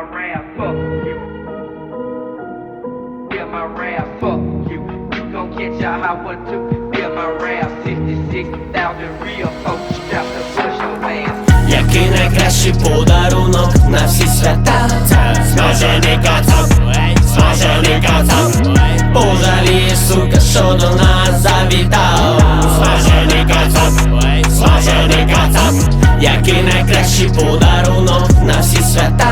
my rap, fuck you. Yeah, my rap, fuck you. You gon' catch a hot one too. Yeah, my rap, 66,000 real folks strapped to push your ass. Який найкращий подарунок на всі свята Смажений кацап, смажений кацап Пожаліє, сука, що до нас завітав Смажений кацап, смажений кацап Який найкращий подарунок на всі свята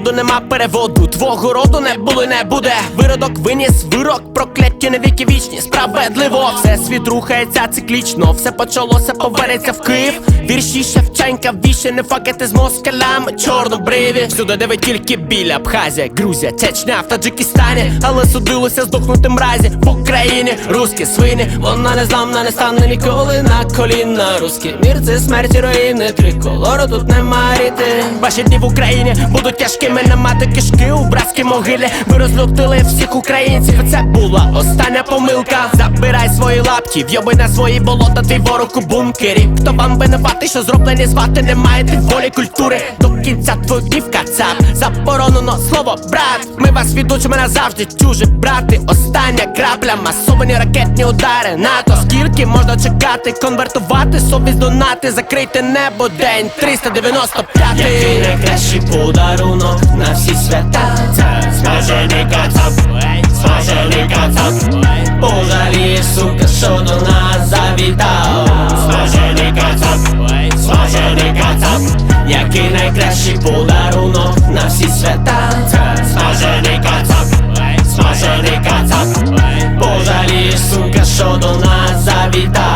Козацькому роду нема переводу, твого роду не було й не буде. Виродок виніс вирок, прокляття на віки вічні, справедливо. Все світ рухається циклічно, все почалося, повернеться в Київ. Вірші Шевченка, вішені факети з москалями, чорнобриві. Всюди, де тільки біля Абхазія, Грузія, Чечня в Таджикистані, але судилося здохнути мразі в Україні. Руські свині, вона не зламна, не стане ніколи на коліна. Руський мір це смерть руїни, триколору тут нема ріти. Ваші дні в Україні будуть тяжкими, не мати кишки у братській могилі. Ви розлютили всіх українців, це була остання помилка. Забирай свої лапки, вйоби на свої болота, твій ворог у бункері. Хто вам винуватий, що зроблені звати, не маєте волі культури. До кінця твоїх днів кацап Заборонено слово брат. Ми вас відучимо назавжди чуже брати. Остання крапля, масовані ракетні удари. НАТО скільки можна чекати, конвертувати совість донати, закрийте небо день 395 Який найкращий подарунок на всі свята. Смажений кацап, смажений кацап Пожаліє, сука, що до нас завітав Смажений кацап, смажений кацап Який найкращий подарунок на всі свята. Смажений кацап, смажений кацап Пожалієш, сука, що до нас завітав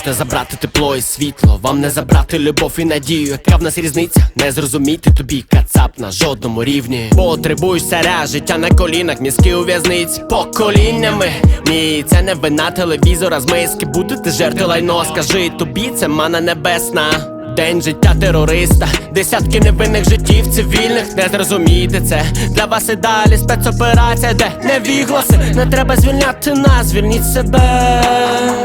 Можете забрати тепло і світло, вам не забрати любов і надію. Яка в нас різниця? Не зрозуміти тобі кацап на жодному рівні. Потребуєш царя, життя на колінах, мізки у в'язниці поколіннями. Ні, це не вина телевізора з миски. Будете жерти лайно, скажи тобі, це мана небесна. День життя терориста, десятки невинних життів цивільних, не зрозумієте це. Для вас і далі спецоперація, де невігласи, не треба звільняти нас, звільніть себе.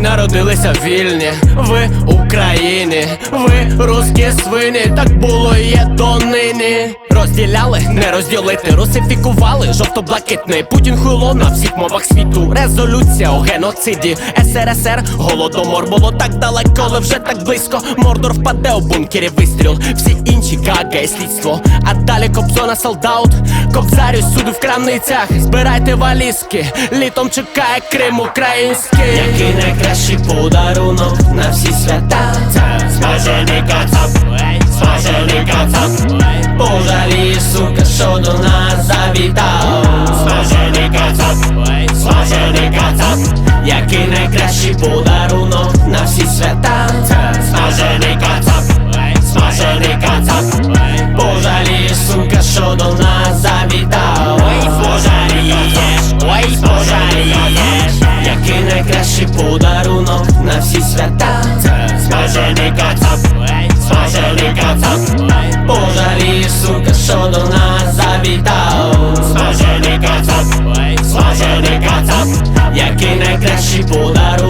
Народилися вільні, ви України, ви русські свині, так було є донині. Розділяли, не розділити, русифікували жовто-блакитний Путін хуйло на всіх мовах світу. Резолюція у геноциді СРСР, голодомор було так далеко, але вже так близько. Мордор впаде у бункері вистріл. Всі інші кагає слідство. А далі кобзона солдаут, кобзарю суду в крамницях. Збирайте валізки, літом чекає Крим український. Який найкращий подарунок на всі свята. Смажений кацап, смажений кацап. Кацап, смажений кацап. Який найкращий подарунок на всі свята. Смажений кацап, смажений кацап. Пожалієш, сука, що до нас завітав. Пожалієш, ой, пожалієш. Який найкращий подарунок на всі свята. Смажений кацап, смажений кацап. Пожалієш, сука, що до нас завітав. Смажений кацап, смажений кацап. Який найкращий подарунок на